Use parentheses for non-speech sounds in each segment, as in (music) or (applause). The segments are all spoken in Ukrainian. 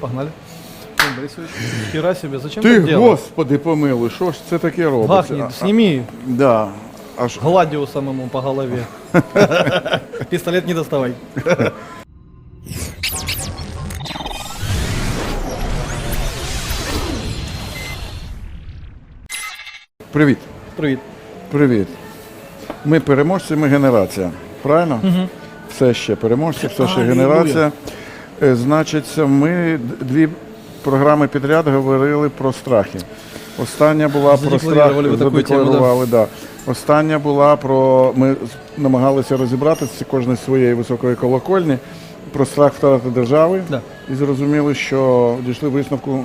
Погнали. Борисович, хера себе, зачем Ти, так господи, помилуй, що ж це таке робиться? Гахни, А- сними Да. Аж гладио самому по голове. (laughs) Пистолет не доставай. привіт. Привет. Привіт. Ми переможці, ми генерація. Правильно? Угу. Все ще переможці, все ще генерація. Е, Значить, ми дві програми підряд говорили про страхи. Остання була про страх, да. задекларували, да. Остання була про. Ми намагалися розібратися кожен з своєї високої колокольні про страх втрати держави. Да. І зрозуміли, що дійшли висновку.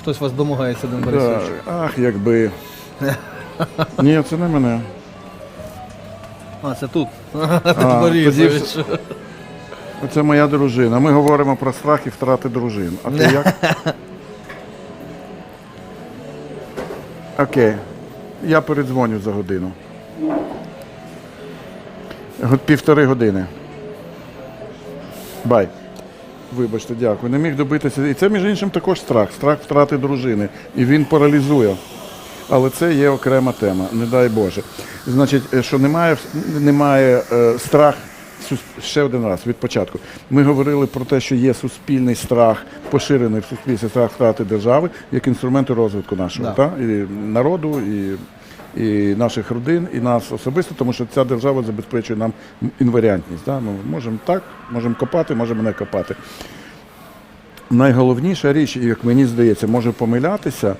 Хтось вас домагається, Да, Борисович. ах, якби. (laughs) Ні, це не мене. А, це тут. (laughs) А, тоді Борисович. Це моя дружина. Ми говоримо про страх і втрати дружин. А ти як? (laughs) Окей. Я передзвоню за годину. Го- Півтори години. Бай. Вибачте, дякую. Не міг добитися. І це, між іншим, також страх. Страх втрати дружини. І він паралізує. Але це є окрема тема, не дай Боже. Значить, е, що немає, немає е, страх ще один раз від початку. Ми говорили про те, що є суспільний страх, поширений в суспільстві страх втрати держави як інструменту розвитку нашого Да. та? і народу, і, і наших родин, і нас особисто, тому що ця держава забезпечує нам інваріантність. Та? Ми можемо так, можемо копати, можемо не копати. Найголовніша річ, як мені здається, може помилятися,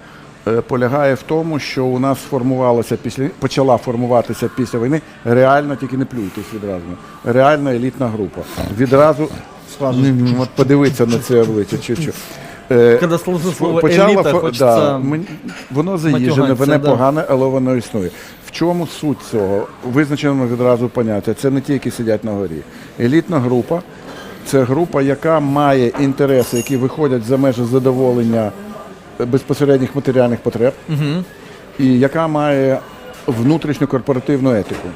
полягає в тому, що у нас сформувалася після почала формуватися після війни реально, тільки не плюйтесь відразу. Реальна елітна група. Відразу от подивитися на це обличчя. чуть-чуть. Е, Когда слышно слово почала еліта, хочеться да, мені- воно заїжджене, воно да. погане, але воно існує. В чому суть цього? Визначено відразу поняття. Це не ті, які сидять на горі. Елітна група це група, яка має інтереси, які виходять за межі задоволення е, безпосередніх матеріальних потреб, і яка має внутрішню корпоративну етику.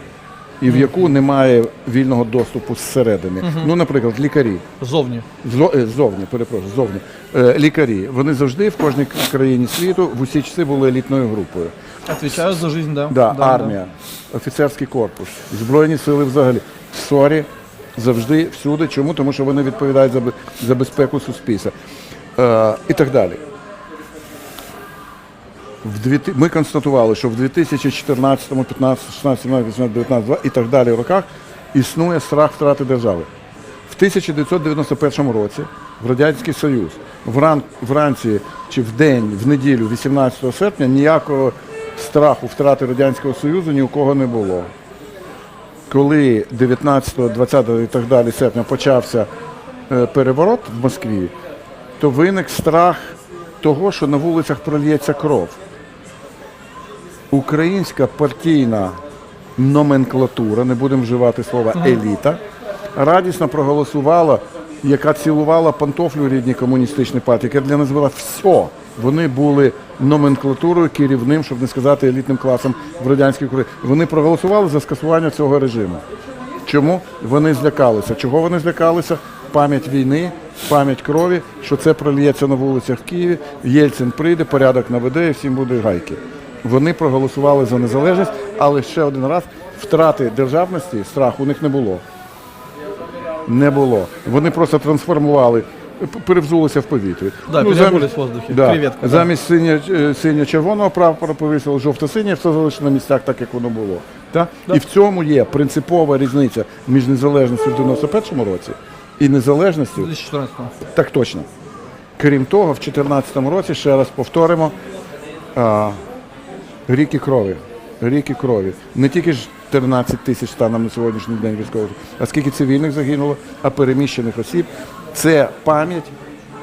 І в яку немає вільного доступу зсередини. Ну, наприклад, лікарі. Зовні. Зло, е, зовні, перепрошую, зовні. Е, лікарі. Вони завжди в кожній країні світу в усі часи були елітною групою. Отвечают за жизнь, да. Да, армія, офіцерський корпус, збройні сили взагалі. Сорі завжди всюди. Чому? Тому що вони відповідають за, за безпеку суспільства. Е, і так далі. В ми констатували, що в 2014, 15, 16, 17, 18, 19 2 і так далі роках існує страх втрати держави. В 1991 році в Радянський Союз вран, вранці чи в день, в неділю, 18 серпня, ніякого страху втрати Радянського Союзу ні у кого не було. Коли 19, 20 і так далі серпня почався е, переворот в Москві, то виник страх того, що на вулицях прольється кров. Українська партійна номенклатура, не будемо вживати слова еліта, радісно проголосувала, яка цілувала пантофлю рідній комуністичній партії, яка для нас була все. Вони були номенклатурою керівним, щоб не сказати елітним класом в радянській Україні. Вони проголосували за скасування цього режиму. Чому вони злякалися? Чого вони злякалися? Пам'ять війни, пам'ять крові, що це прольється на вулицях в Києві. Єльцин прийде, порядок наведе і всім буде гайки. Вони проголосували за незалежність, але ще один раз втрати державності, страху у них не було. Не було. Вони просто трансформували, перевзулися в повітрі. Да, переобулись в воздухе. Да. Креветка. Замість синьо- е, синьо-червоного прапора повісили жовто-синє, все залишило на місцях так, як воно було. Так? І в цьому є принципова різниця між незалежністю в 91-му році і незалежністю 2014 так точно. Крім того, в 2014 році, ще раз повторимо, ріки крові. Ріки крові. Не тільки ж 13 тисяч станом на сьогоднішній день військових, а скільки цивільних загинуло, а переміщених осіб. Це пам'ять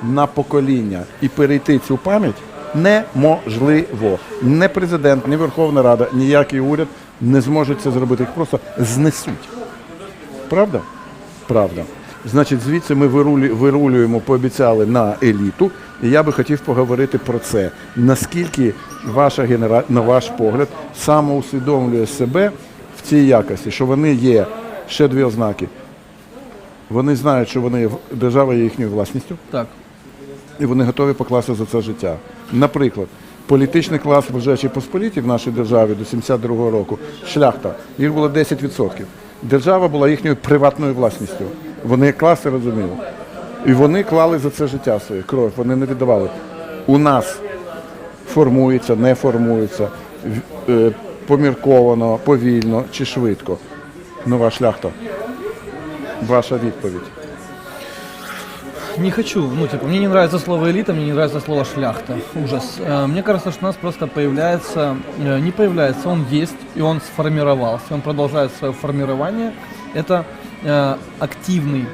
на покоління. І перейти цю пам'ять неможливо. Не президент, ні Верховна Рада, ніякий уряд не зможуть це зробити. Їх просто знесуть. Правда? Правда. Значить, звідси ми вирулюємо, пообіцяли на еліту. І я би хотів поговорити про це. Наскільки ваша генера... на ваш погляд, самоусвідомлює себе в цій якості, що вони є ще дві ознаки. Вони знають, що вони держава є їхньою власністю, Так. і вони готові покласти за це життя. Наприклад, політичний клас в Речі Посполітій в нашій державі до 72-го року, шляхта, їх було 10%. Держава була їхньою приватною власністю. Вони класи розуміли. І вони клали за це життя своє, кров, вони не віддавали. У нас формується, не формується, в- е, помірковано, повільно чи швидко. Нова шляхта. Ваша відповідь. Не хочу, ну типа, мне не нравится слово элита, мне не нравится слово шляхта. Ужас. Э, Мне кажется, что у нас просто появляется, э, не появляется, он есть, и он сформировался, он продолжает свое формирование. Это э, активный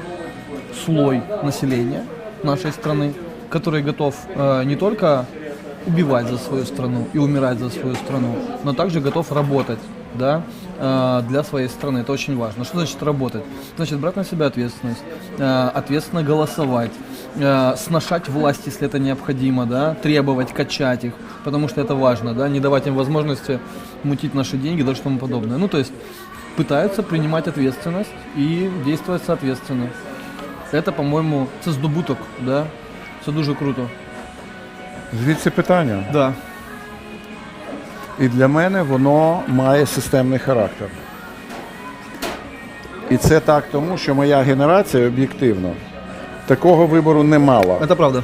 слой населения нашей страны, который готов э, не только убивать за свою страну и умирать за свою страну, но также готов работать да, э, для своей страны. Это очень важно. Что значит работать? Значит брать на себя ответственность, э, ответственно голосовать, сношать власть, если это необходимо, да, требовать, качать их, потому что это важно, да, не давать им возможности мутить наши деньги, да, тому подобное. Ну, то есть пытаются принимать ответственность и действовать соответственно. Это, по-моему, це здобуток, да? Це дуже круто. Звідси питання. Да. І для мене воно має системний характер. І це так тому, що моя генерація об'єктивно такого вибору не мала. Это правда.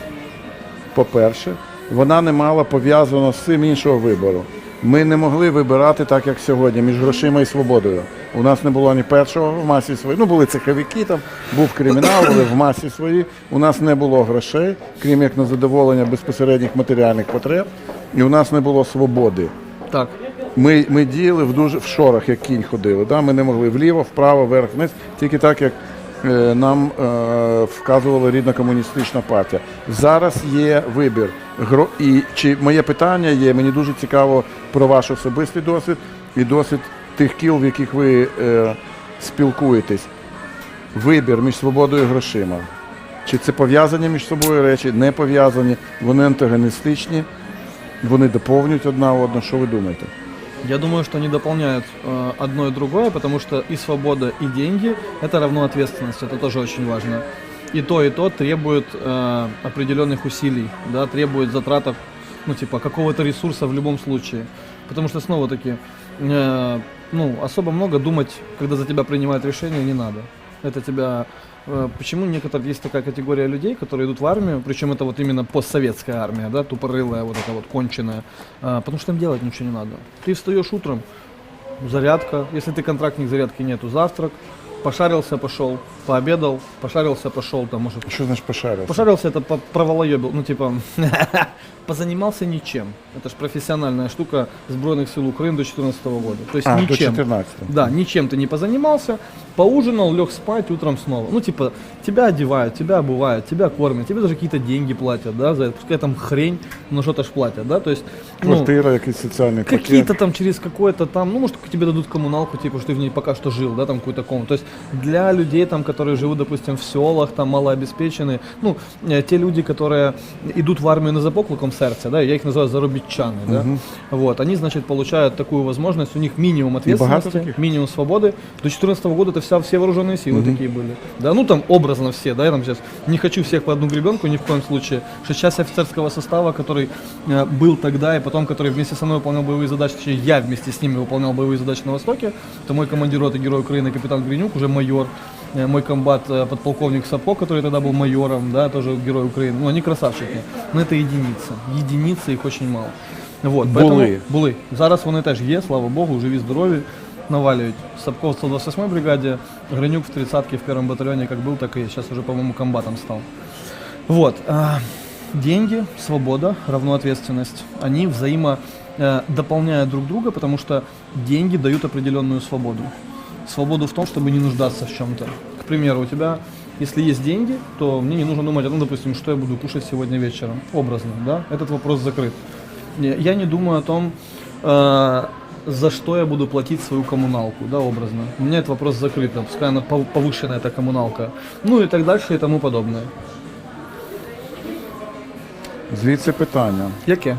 По-перше, вона не мала пов'язано з цим іншого вибору. Ми не могли вибирати так, як сьогодні, між грошима і свободою. У нас не було ні першого в масі свої. Ну, були цеховики, там був кримінал, але в масі свої. У нас не було грошей, крім як на задоволення безпосередніх матеріальних потреб, і у нас не було свободи. Так. Ми, ми діяли в дуже в шорах, як кінь ходили. Да? Ми не могли вліво, вправо, вверх, вниз, тільки так, як нам е, вказувала рідна комуністична партія. Зараз є вибір. І чи моє питання є, мені дуже цікаво про ваш особистий досвід і досвід тих кіл, в яких ви е, спілкуєтесь. Вибір між свободою і грошима. Чи це пов'язані між собою речі, не пов'язані, вони антагоністичні, вони доповнюють одна одну. Що ви думаєте? Я думаю, что они дополняют э, одно и другое, потому что и свобода, и деньги это равно ответственность. Это тоже очень важно. И то, и то требует э, определенных усилий, да, требует затратов, ну, типа, какого-то ресурса в любом случае. Потому что, снова-таки, э, ну, особо много думать, когда за тебя принимают решение, не надо. Это тебя... э, Почему некоторые есть такая категория людей, которые идут в армию, причем это вот именно постсоветская армия, да, тупорылая, вот эта вот конченая, а, потому что им делать ничего не надо. Ты встаешь утром, зарядка, если ты контрактник, зарядки нету, завтрак, пошарился, пошел, пообедал, пошарился, пошел, там, может, Що значить пошарився? Пошарился, это проволоебил, ну типа, (laughs) позанимался ничем. Это же профессиональная штука Сбройных сил Украины до 2014 года. То есть А, до ничем. 14 Да, ничем ты не позанимался, поужинал, лег спать, утром снова. Ну, типа, тебя одевают, тебя обувают, тебя кормят, тебе даже какие-то деньги платят, да, за это. Пускай там хрень, но что-то ж платят, да, то есть... ну, Квартира, соціальний пакет. Какие-то там через какое-то там, ну, может, тебе дадут коммуналку, типа, что ты в ней пока что жил, да, там какую-то комнату. То есть для людей, там, которые живут, допустим, в селах, там, малообеспеченные, ну, э, те люди, которые идут в армию на запокликом сердце, да, я их называю заробітчани, да, вот, они, значит, получают такую возможность, у них минимум ответственности, таких? минимум свободы. До 2014 года это вся, все вооруженные силы такие были. Да, ну, там, образно все, да, я там сейчас не хочу всех по одну гребенку ни в коем случае, что часть офицерского состава, который э, был тогда и потом, который вместе со мной выполнял боевые задачи, точнее, я вместе с ними выполнял боевые задачи на Востоке, это мой командир роты Герой Украины, капитан Гринюк, уже майор, э, мой комбат, э, подполковник Сапо, который тогда был майором, да, тоже Герой Украины, ну, они красавчики, но это единицы, единицы, их очень мало. Вот, Були. поэтому- були. Зараз вони теж є, слава Богу, живі, здорові, навалюють. Сапко в 128 бригаде, Гринюк в 30-ке в первом батальоне как был, так и сейчас уже, по-моему, комбатом стал. Вот. а, деньги, свобода равно ответственность. Они взаимо э, дополняют друг друга, потому что деньги дают определенную свободу. Свободу в том, чтобы не нуждаться в чем-то. К примеру, у тебя, если есть деньги, то мне не нужно думать, ну, допустим, что я буду кушать сегодня вечером. Образно, да? Этот вопрос закрыт. Не, Я не думаю о том, э, за что я буду платить свою коммуналку, да, образно. У меня этот вопрос закрыт, да, пускай она пов- повышенная эта коммуналка. Ну и так дальше и тому подобное. Звідси питання. Яке?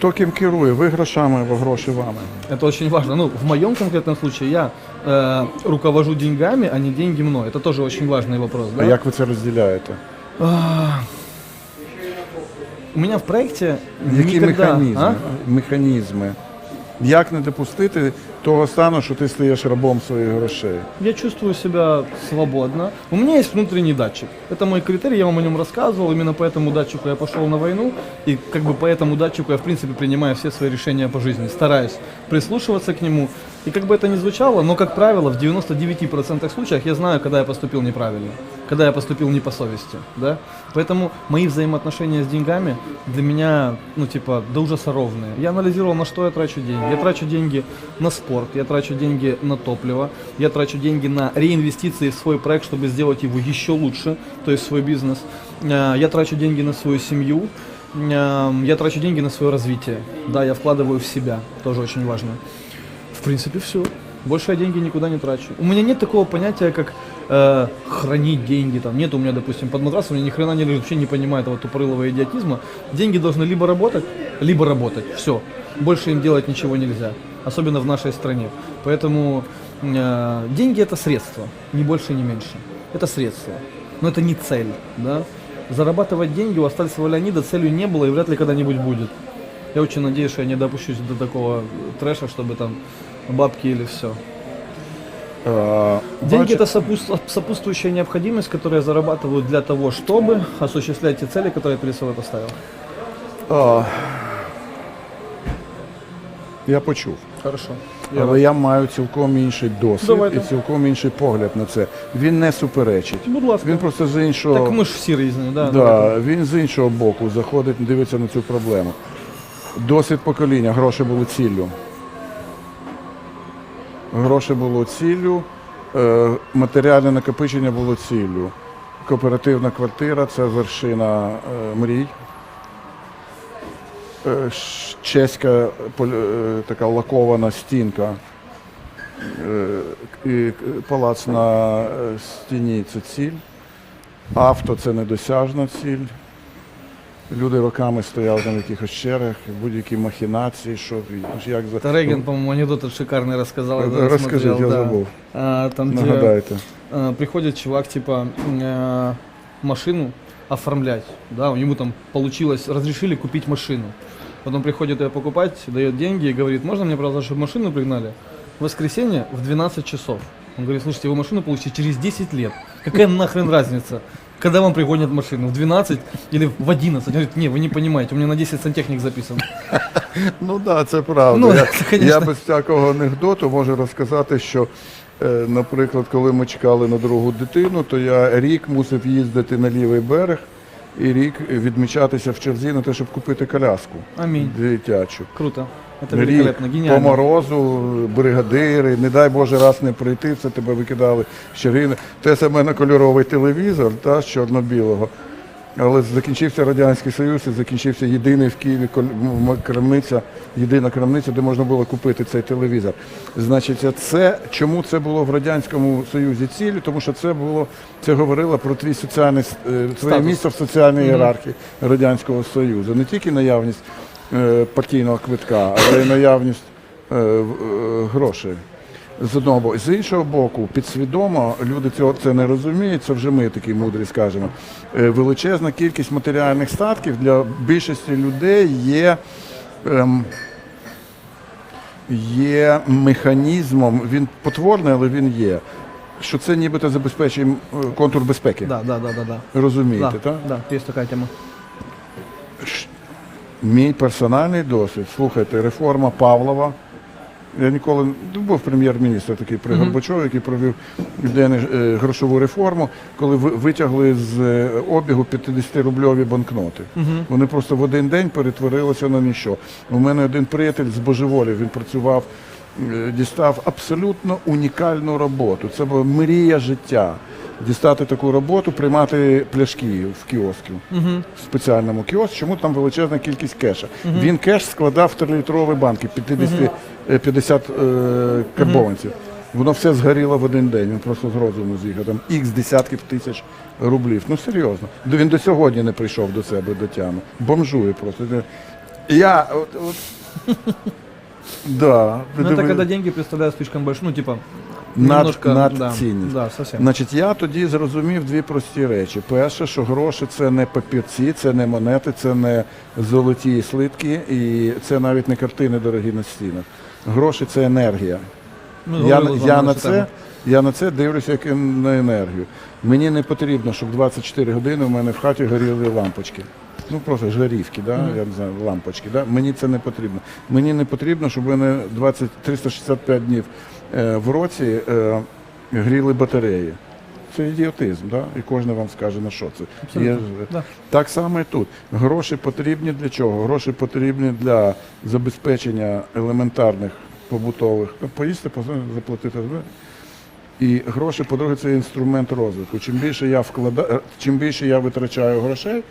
Хто ким керує? Ви грошами або гроші вами? Это очень важно. Ну, в моем конкретном случае я э, руковожу деньгами, а не деньги мной. Это тоже очень важный вопрос. А Да? як ви це розділяєте? У меня в проекте Які никогда... механізми? А? механізми? Як не допустити того стану, що ти стаєш рабом своїх грошей? Я чувствую себя свободно. У меня есть внутренний датчик. Это мой критерий, я вам о нем рассказывал. Именно по этому датчику я пошел на войну. И как бы по этому датчику я, в принципе, принимаю все свои решения по жизни. Стараюсь прислушиваться к нему. И как бы это ни звучало, но, как правило, в 99% случаях я знаю, когда я поступил неправильно. Когда я поступил не по совести. Да? Поэтому мои взаимоотношения с деньгами для меня, ну, типа, до ужаса ровные. Я анализировал, на что я трачу деньги. Я трачу деньги на спорт, я трачу деньги на топливо, я трачу деньги на реинвестиции в свой проект, чтобы сделать его еще лучше, то есть свой бизнес. Э, Я трачу деньги на свою семью, я трачу деньги на свое развитие. Да, я вкладываю в себя, тоже очень важно. В принципе, все. Больше я деньги никуда не трачу. У меня нет такого понятия, как э, хранить деньги. Там нет у меня, допустим, под матрасом, у меня ни хрена не лежит, вообще не понимаю этого тупорылого идиотизма. Деньги должны либо работать, либо работать. Все. Больше им делать ничего нельзя. Особенно в нашей стране. Поэтому э, деньги это средство, ни больше, ни меньше. Это средство. Но это не цель, да. Зарабатывать деньги у Астальцева Леонида целью не было и вряд ли когда-нибудь будет. Я очень надеюсь, что я не допущусь до такого трэша, чтобы там бабки или все. Е, Деньги бачите- это сопут- сопутствующая необходимость, которую я зарабатываю для того, чтобы осуществлять те цели, которые я перед собой поставил. А, я почув. Хорошо. Я Але я маю цілком інший досвід Давайте. і цілком інший погляд на це. Він не суперечить. Будь ласка. Він просто з іншого. Так мы ж всі різні, да. Да, давайте. він з іншого боку заходить, дивиться на цю проблему. Досвід покоління, гроші були ціллю. Гроші було ціллю, е, матеріальне накопичення було ціллю. Кооперативна квартира це вершина е, мрій. Е, чеська така лакована стінка. І палац на стіні це ціль. Авто це недосяжна ціль. Люди роками стояли там в якихось чергах, будь-які махінації, що і- як за Это Рейган, по-моему, анекдот этот шикарный рассказал. я даже Розкажіть, смотрел, я да. забув. А, там, где Нагадайте. э, приходит чувак, типа, э, машину оформлять, да, у него там получилось, разрешили купить машину. Потом приходит ее покупать, дает деньги и говорит, можно мне, правда, чтобы машину пригнали? В воскресенье в 12 часов. Он говорит, слушайте, вы машину получите через 10 лет. Какая нахрен разница? Когда вам пригонят машину? В 12 или в 11? Он говорит, не, вы не понимаете, у меня на 10 сантехник записан. (laughs) Ну так, да, це правда. Ну, я, (laughs) це, я без всякого анекдоту можу розказати, що, е, наприклад, коли ми чекали на другу дитину, то я рік мусив їздити на лівий берег і рік відмічатися в черзі на те, щоб купити коляску Аминь. дитячу. Круто. Это Рік великолепно, по морозу, бригадири, не дай Боже раз не прийти, це тебе викидали щерини. Те саме на кольоровий телевізор, та, з чорно-білого. Але закінчився Радянський Союз і закінчився єдиний в Києві крамниця, єдина крамниця, де можна було купити цей телевізор. Значить, це чому це було в Радянському Союзі цілі? Тому що це було, це говорило про твій соціальний е, твоє місце в соціальній ієрархії Радянського Союзу. Не тільки наявність партійного квитка, але й наявність е, е, грошей. З одного боку. З іншого боку, підсвідомо люди цього це не розуміють, це вже ми такі мудрі скажемо. Е, Величезна кількість матеріальних статків для більшості людей є. Ем, Є механізмом, він потворний, але він є. Що це нібито забезпечує е, контур безпеки. Да, да, да, да, да. Розумієте, Да, так? да, есть такая тема. Мій персональний досвід, слухайте, реформа Павлова. Я ніколи ну, був прем'єр-міністр такий при Горбачові, який провів е, грошову реформу, коли ви- витягли з е, обігу 50-рубльові банкноти. Вони просто в один день перетворилися на ніщо. У мене один приятель з божеволів, він працював, е, дістав абсолютно унікальну роботу. Це була мрія життя. Дістати таку роботу, приймати пляшки в кіоску в спеціальному кіоску, чому там величезна кількість кеша. Він кеш складав в 3-літрові банки, 50, е, 50 е, карбованців. Воно все згоріло в один день. Він просто з розуму з'їхав. Там ікс десятків тисяч рублів. Ну серйозно. До- Він до сьогодні не прийшов до себе до тями. Бомжує просто. Я от, от, (laughs) да, Ну, это диви- когда деньги представляют слишком большой, ну, типа, Над- немножко... надцінність. Да, да, совсем. Значить, я тоді зрозумів дві прості речі. Перше, що гроші це не папірці, це не монети, це не золоті слитки, і це навіть не картини дорогі на стінах. Гроші це енергія. Ну, Я, говорили я, на це, я на це дивлюся як на енергію. Мені не потрібно, щоб 24 години в мене в хаті горіли лампочки. Ну просто жарівки, да? я не знаю, лампочки. Да? Мені це не потрібно. Мені не потрібно, щоб в мене 20, 365 днів в році е, гріли батареї. Це ідіотизм, да? і кожен вам скаже, на що це. Абсолютно, да. Так само і тут. Гроші потрібні для чого? Гроші потрібні для забезпечення елементарних побутових. Ну, Поїсти, заплатити. І гроші, по-друге, це інструмент розвитку. Чим більше я вкладаю, чим більше я витрачаю грошей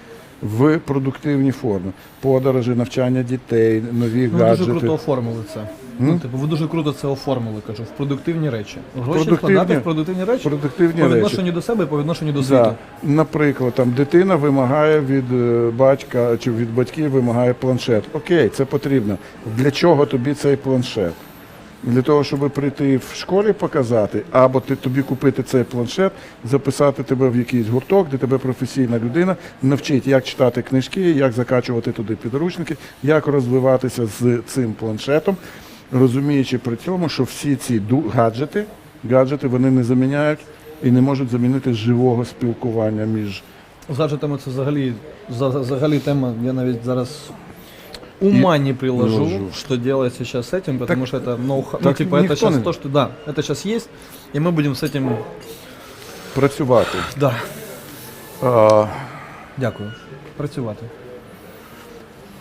в продуктивні форми. Подорожі, навчання дітей, нові Ну, ви дуже круто оформили це. Ну, типу, ви дуже круто це оформили, кажу, в продуктивні речі. Гроші Продуктивні- вкладати в продуктивні речі Продуктивні по речі. відношенню до себе і по відношенню до світу. Да. Наприклад, там дитина вимагає від е, батька чи від батьків вимагає планшет. Окей, це потрібно. Для чого тобі цей планшет? Для того, щоб прийти в школі показати, або ти тобі купити цей планшет, записати тебе в якийсь гурток, де тебе професійна людина навчить, як читати книжки, як закачувати туди підручники, як розвиватися з цим планшетом, розуміючи при цьому, що всі ці ду- гаджети, гаджети вони не заміняють і не можуть замінити живого спілкування між З гаджетами це взагалі, за- за- взагалі тема, я навіть зараз ума не приложу, приложу. что делать сейчас с этим, потому что это ноу ну, так типа, это никто сейчас не- то, что, да, это сейчас есть, и мы будем с этим, працювати. да, А, дякую, працювати.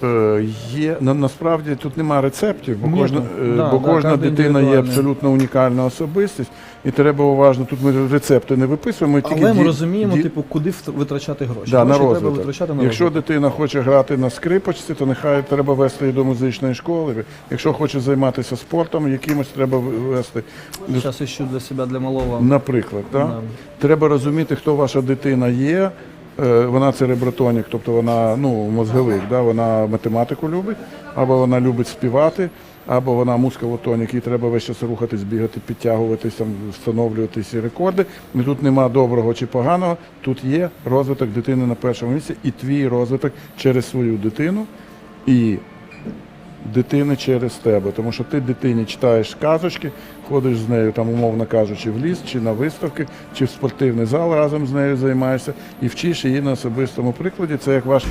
Е, Є на, насправді тут немає рецептів, бо кожна, е, Да, бо да, кожна дитина є абсолютно унікальна особистість, і треба уважно. Тут ми рецепти не виписуємо. Ми тільки Але ми ді- розуміємо, ді- типу, куди витрачати гроші. да, на треба витрачати на Якщо розвиток. дитина хоче грати на скрипочці, то нехай треба вести її до музичної школи. Якщо хоче займатися спортом, якимось треба вести. Зараз ищу для себе, для малого. Наприклад, да? Да. треба розуміти, хто ваша дитина є. Е, Вона церебротонік, тобто вона ну, мозговик, да? вона математику любить, або вона любить співати, або вона мускулотонік, їй треба весь час рухатись, бігати, підтягуватись, там, встановлювати ці рекорди. І тут нема доброго чи поганого, тут є розвиток дитини на першому місці і твій розвиток через свою дитину. І дитини через тебе. Тому що ти дитині читаєш казочки, ходиш з нею, там, умовно кажучи, в ліс, чи на виставки, чи в спортивний зал разом з нею займаєшся і вчиш її на особистому прикладі. Це як ваш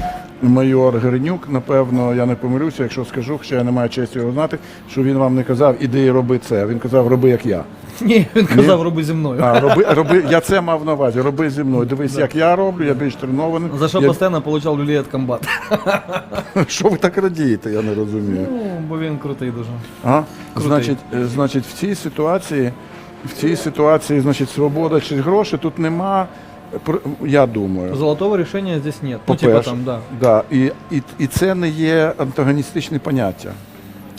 майор Гринюк. Напевно, я не помилюся, якщо скажу, хоча я не маю честі його знати, що він вам не казав, іди і роби це. Він казав, роби як я. Ні, він казав, роби зі мною. А, роби, роби, я це мав на увазі, роби зі мною. Дивись, як я роблю, я більш тренований. За що я... постійно получав люлей від комбата. (laughs) Що ви так радієте, я не розумію. Ну, бо він крутий дуже. А? Крутий. Значить, е, значить, в цій ситуації, в цій ситуації, значить, свобода чи гроші тут нема. е, пр- Я думаю. Золотого рішення здесь нет. Ну, типа По-перше, там, да. да, і, і, і це не є антагоністичне поняття.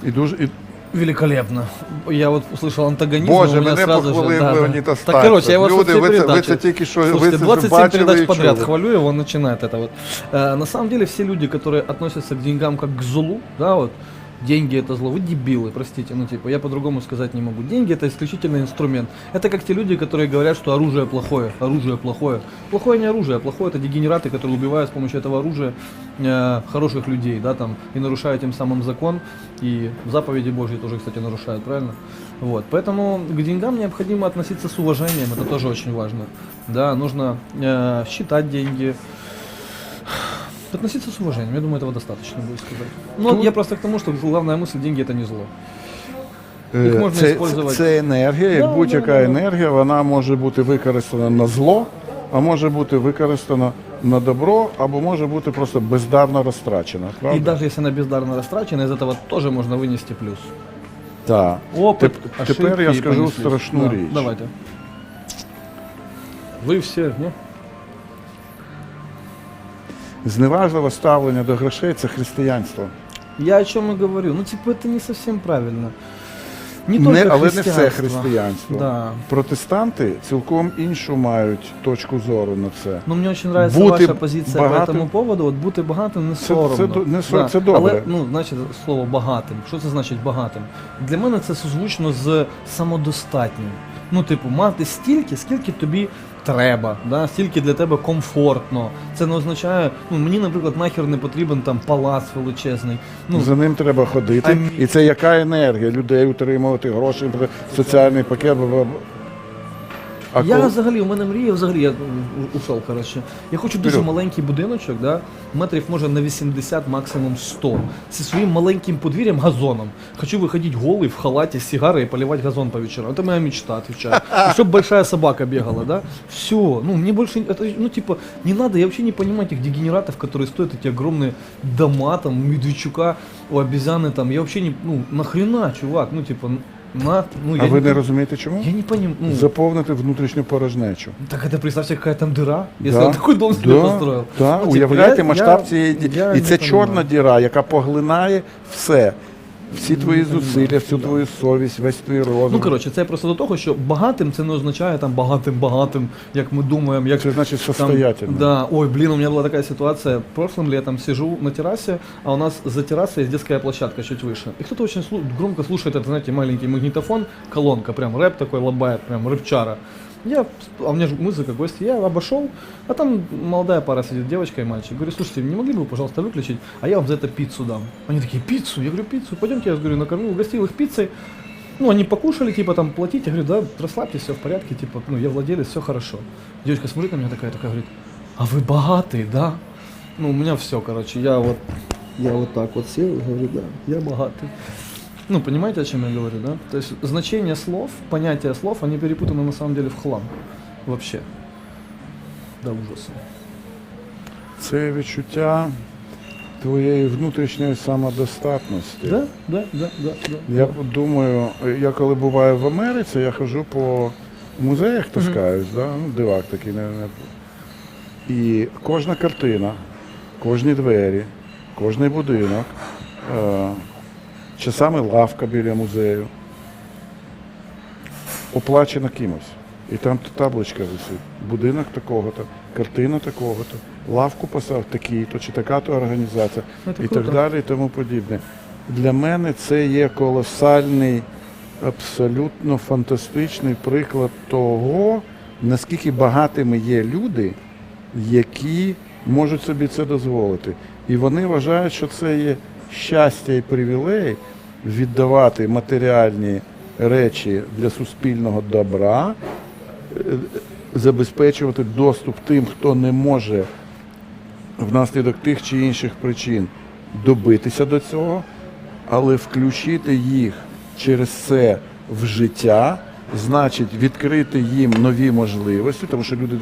І дуже, і, Великолепно. Я вот услышал антагонизм, Боже, у меня мене сразу же... похвалив да, да. Леонід Так, Остапчук. короче, я вас Люди, вот все ви це- ви передачи. це тільки що- ви Слушайте, це 27 бачили передач і подряд чули. хвалю его, он начинает это вот. Э, на самом деле все люди, которые относятся к деньгам как к злу, да, вот, деньги это зло, вы дебилы, простите, ну типа, я по-другому сказать не могу. Деньги это исключительно инструмент. Это как те люди, которые говорят, что оружие плохое, оружие плохое. Плохое не оружие, плохое это дегенераты, которые убивают с помощью этого оружия э, хороших людей, да, там, и нарушают тем самым закон, и заповеди Божьи тоже, кстати, нарушают, правильно? Вот, поэтому к деньгам необходимо относиться с уважением, это тоже очень важно. Да, нужно э, считать деньги, относиться с уважением, я думаю, этого достаточно будет сказать. Но Тут- я просто к тому, что главная мысль, деньги это не зло. е, Їх можна це, использовать. це енергія, як Да, будь-яка да, да. енергія, вона може бути використана на зло, а може бути використана на добро, або може бути просто бездарно розтрачена. И Правда? даже если она бездарно растрачена, из этого тоже можно вынести плюс. Так. Опыт, Теп- ошибки тепер я и скажу понеслись. страшну Да, річ. Давайте. Вы все, не? Зневажливе ставлення до грошей це християнство. Я о чем и говорю. Ну, типа, это не совсем правильно. Не не, тільки але не все християнство. Да. Протестанти цілком іншу мають точку зору на це. Ну, мне очень нравится Бути ваша позиция по багатим- этому поводу. От бути багатим не Це- соромно. це до- не сор- це добре. Але, ну, значить, слово багатим. Що це значить багатим? Для мене це созвучно з самодостатнім. Ну, типу, мати стільки, скільки тобі треба, да? стільки для тебе комфортно. Це не означає, ну мені, наприклад, нахер не потрібен там палац величезний. Ну, За ним треба ходити. А... І це яка енергія людей утримувати, гроші, соціальний пакет. бла, бла, бла. А я коли- взагалі, у мене мрія, взагалі, я у- ушов, коротше. Я хочу дуже Вперед. маленький будиночок, да? метрів може на 80, максимум 100. Зі своїм маленьким подвір'ям, газоном. Хочу виходити голий в халаті з сигарой і поливати газон по вечерам. Это моя мечта, отвечаю. (laughs) И чтоб большая собака бегала, да? Все. Ну, мне больше, это, ну, типа, не надо, я вообще не понимаю этих дегенератов, которые стоят эти огромные дома, там, у Медведчука, у обезьяны, там, я вообще не, ну, нахрена, чувак, ну, типа, на, ну, А я ви не, не розумієте чому? я не понимаю, ну, Заповнити внутрішню порожнечу. так это представьте, какая там дыра, если Да, он такой дом себе да, построил. Да, Ну, типа, уявляєте я- масштаб я- цієї ді- я і не це понимаю. чорна діра, яка поглинає все Всі твої зусилля, всю твою совість, весь твій розум. Ну коротше, це просто до того, що багатим це не означає там багатим багатим, як ми думаємо, як Це значить там, состоятельно. Да, ой, блин, у меня была такая ситуация. Прошлым летом сижу на террасе, а у нас за террасой есть детская площадка чуть выше. И кто-то очень слу- громко слушает этот, знаете, маленький магнитофон, колонка, прям рэп такой лобает, прям рэпчара. Я, а у меня же музыка, гости, я обошел, а там молодая пара сидит, девочка и мальчик. Говорю, слушайте, не могли бы вы, пожалуйста, выключить, а я вам за это пиццу дам. Они такие, пиццу? Я говорю, пиццу, пойдемте, я говорю, накормил, угостил их пиццей. Ну, они покушали, типа, там, платить. Я говорю, да, расслабьтесь, все в порядке, типа, ну, я владелец, все хорошо. Девочка смотрит на меня такая, такая, говорит, а вы богатый, да? Ну, у меня все, короче, я вот, я вот так вот сел говорю, да, я богатый. Ну, понимаете, о чем я говорю, да? То есть значение слов, понятие слов, они перепутаны на самом деле в хлам. Вообще. До ужаса. Це відчуття твоєї внутрішньої самодостатності. Да, да, да, да, да. Я думаю, я коли буваю в Америці, я хожу по музеях, таскаюсь, да? ну, дивак такий. Не, не. І кожна картина, кожні двері, кожний будинок, е, часами лавка біля музею, оплачена кимось. І там табличка висить. Будинок такого-то, картина такого-то, лавку поставив такий-то, чи така-то організація, і так далі, і тому подібне. Для мене це є колосальний, абсолютно фантастичний приклад того, наскільки багатими є люди, які можуть собі це дозволити. І вони вважають, що це є щастя і привілей віддавати матеріальні речі для суспільного добра, е, забезпечувати доступ тим, хто не може внаслідок тих чи інших причин добитися до цього, але включити їх через це в життя, значить відкрити їм нові можливості, тому що люди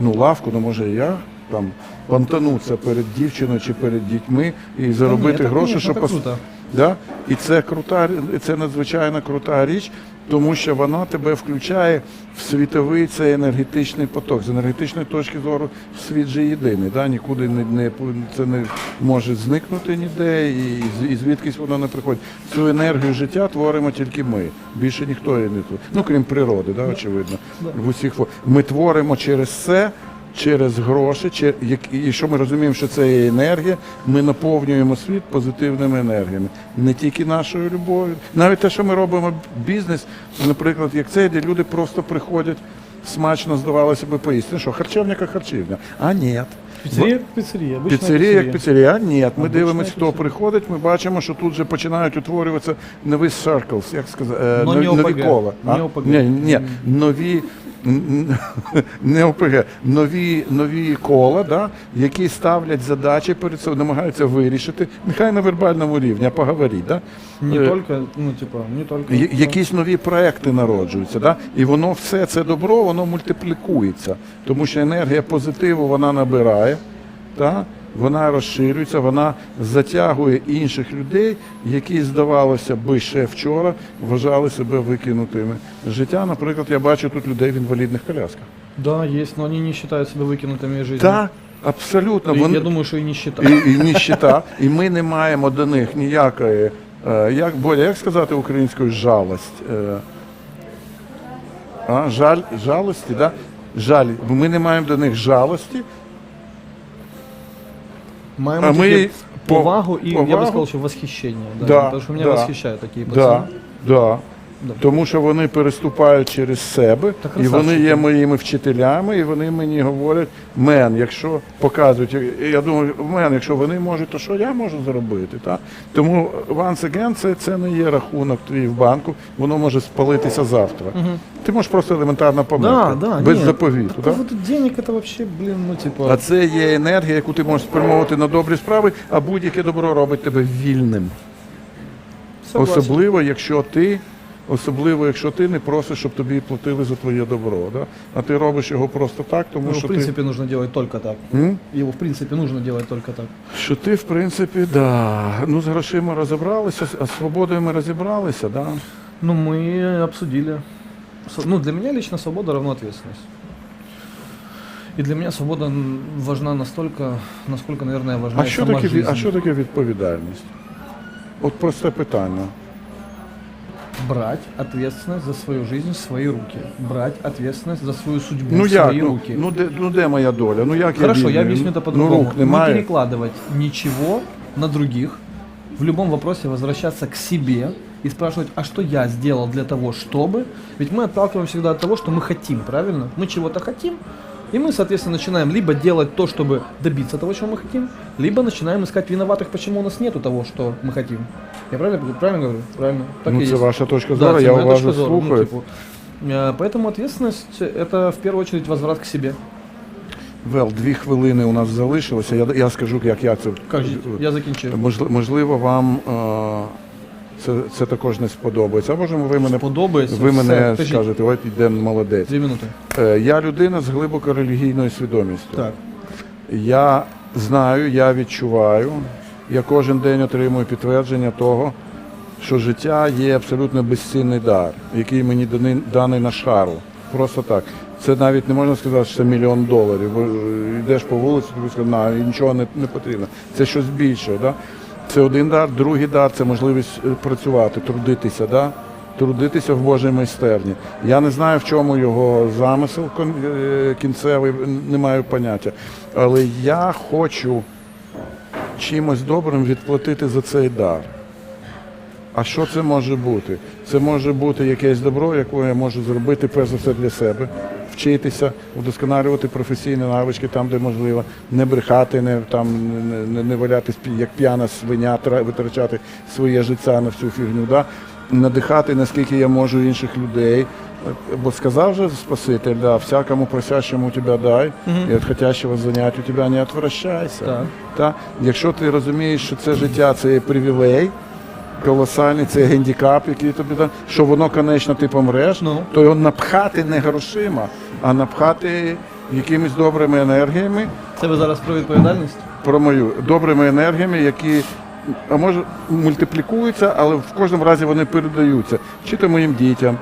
ну лавку, ну може я там понтануться перед дівчиною чи перед дітьми і заробити ні, так, гроші, щоб пос- круто. Да? І це крута, це надзвичайно крута річ, тому що вона тебе включає в світовий цей енергетичний поток. З енергетичної точки зору світ же єдиний. Да? Нікуди не, не це не може зникнути ніде, і, і звідкись воно не приходить. Цю енергію життя творимо тільки ми. Більше ніхто її не творить. Ну крім природи, да, очевидно. В усіх ми творимо через це. Через гроші, і що ми розуміємо, що це є енергія, ми наповнюємо світ позитивними енергіями, не тільки нашою любов'ю. Навіть те, що ми робимо бізнес, наприклад, як це, де люди просто приходять смачно, здавалося би, поїсти. Ну що, харчевня харчівня. А ні. Пиццерия. обычная Піцерія як піцерія, а ні. Ми дивимося, хто піцерія. приходить, ми бачимо, що тут вже починають утворюватися нові circles, як сказати, е, нові, не нові кола. Ні, ні, нові. Не ОПГ, нові, нові кола, да, які ставлять задачі перед собою, намагаються вирішити, нехай на вербальному рівні, а поговоріть. Да? Не Е, только, ну, типа, не только. Я- Якісь нові проекти народжуються, да? і воно все це добро, воно мультиплікується, тому що енергія позитиву вона набирає, да? Вона розширюється, вона затягує інших людей, які, здавалося би, ще вчора вважали себе викинутими. з Життя, наприклад, я бачу тут людей в інвалідних колясках. Да, есть, но они не считают себя выкинутыми из жизни. Так, абсолютно. И Вони- Я думаю, что и не считают. і, і ніщита, і ми не маємо до них ніякої Е, як, Боря, як сказати українською жалость? Е, а, жаль, жалості, да? Жаль. Бо Ми не маємо до них жалості, Маємо А ми повагу і повагу и, я бы сказав, сказал, восхищення. восхищение. Да, Да, потому что меня да. восхищают такие пацаны. Да, да. Тому що вони переступають через себе, Та і вони є моїми вчителями, і вони мені говорять, мен, якщо показують, я думаю, мен, якщо вони можуть, то що я можу зробити? Та? Тому once again, це, це не є рахунок твій в банку, воно може спалитися завтра. Ти можеш просто елементарно померти, Да, да, без нет. заповіту. По Да? денег это вообще, блин, ну типа... А це є енергія, яку ти можеш спрямовувати на добрі справи, а будь-яке добро робить тебе вільним. согласен. Особливо, якщо ти, особливо, якщо ти не просиш, щоб тобі платили за твоє добро. Да? А ти робиш його просто так, тому Его, що в принципе, нужно делать только так. ти. М? Его, в принципе, нужно делать только так. Що ти, в принципі, да. Ну, з грошима розібралися, а з свободою ми розібралися, да? Ну, мы обсудили. Ну, для меня лично свобода равно ответственность. И для меня свобода важна настолько, насколько, наверное, важна А що, таке, а що таке відповідальність? От просте питання. Брать ответственность за свою жизнь в свои руки. Брать ответственность за свою судьбу Ну в як? свои Ну, руки. ну, де, ну де моя доля? Ну як Хорошо, я объясню это Ну по-другому. рук не перекладывать ничего на других. В любом вопросе возвращаться к себе и спрашивать, а что я сделал для того, чтобы... Ведь мы отталкиваем всегда от того, что мы хотим, правильно? Мы чего-то хотим, и мы, соответственно, начинаем либо делать то, чтобы добиться того, чего мы хотим, либо начинаем искать виноватых, почему у нас нету того, что мы хотим. Я правильно, правильно говорю? Правильно. Так Ну и це есть. ваша точка Да, зору, это я моя уважно точка зрения, ну, слухаю. типа, э, Поэтому ответственность это в первую очередь возврат к себе. Вел, дві хвилини у нас залишилося. Я, я скажу, як я це. Кажіть, я закінчив. Можли- Можливо, вам е, це, це також не сподобається. А може, ви мене, Подобається. ви мене все. Кажіть. скажете, от іде молодець. Дві минути. Е, Я людина з глибоко релігійною свідомістю. Так. Я знаю, я відчуваю, я кожен день отримую підтвердження того, що життя є абсолютно безцінний дар, який мені даний, на шару. Просто так. Це навіть не можна сказати, що це мільйон доларів. Бо, е, Йдеш по вулиці, тобі скажуть, на нічого не, не потрібно. Це щось більше. Да? Це один дар, другий дар це можливість е, працювати, трудитися. Да? Трудитися в Божій майстерні. Я не знаю, в чому його замисел е, кінцевий, не маю поняття. Але я хочу чимось добрим відплатити за цей дар. А що це може бути? Це може бути якесь добро, яке я можу зробити перш за все для себе, вчитися, вдосконалювати професійні навички там, де можливо, не брехати, не там не, не валятись як п'яна свиня, витрачати своє життя на всю фігню. Да? Надихати, наскільки я можу інших людей. Бо сказав же Спаситель, да, всякому просящему тебя дай, і від хотящего занять у тебя не отвращайся. Так. Та? Якщо ти розумієш, що це життя це є привілей, колосальний, це гендікап, який тобі дав, що воно, конечно, ти помреш, Ну. то його напхати не грошима, а напхати якимись добрими енергіями, Це ви зараз про відповідальність? про мою добрими енергіями, які а може мультиплікуються, але в кожному разі вони передаються. Чи то моїм дітям,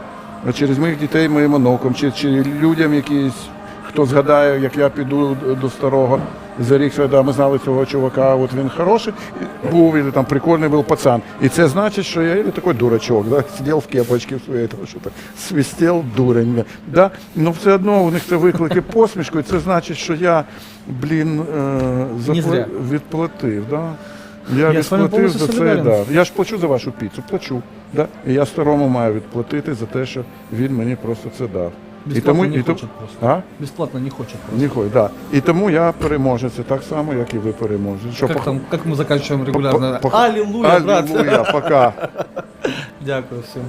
через моїх дітей моїм онукам, чи, чи людям якісь, хто згадає, як я піду до старого. За рік да, ми знали цього чувака, от він хороший був, і там прикольний був пацан. І це значить, що я такий дурачок, да, сидів в кепочці в своїй, там, що то, свистів дурень. Да? Ну все одно у них це виклики посмішку, і це значить, що я, блін, е, запла- відплатив. Да? Я, Я відплатив за солідарен. дар. Я ж плачу за вашу піцу, плачу. Да? І я старому маю відплатити за те, що він мені просто це дав. Безплатно не і хоче просто. А? Бесплатно не хочет просто. Не хочуть, да. І тому я переможець, так само, як і ви переможець. Що, Как, пох- там, как мы заканчиваем регулярно? по- по- Аллилуйя, брат! Аллилуйя, пока. Дякую всім.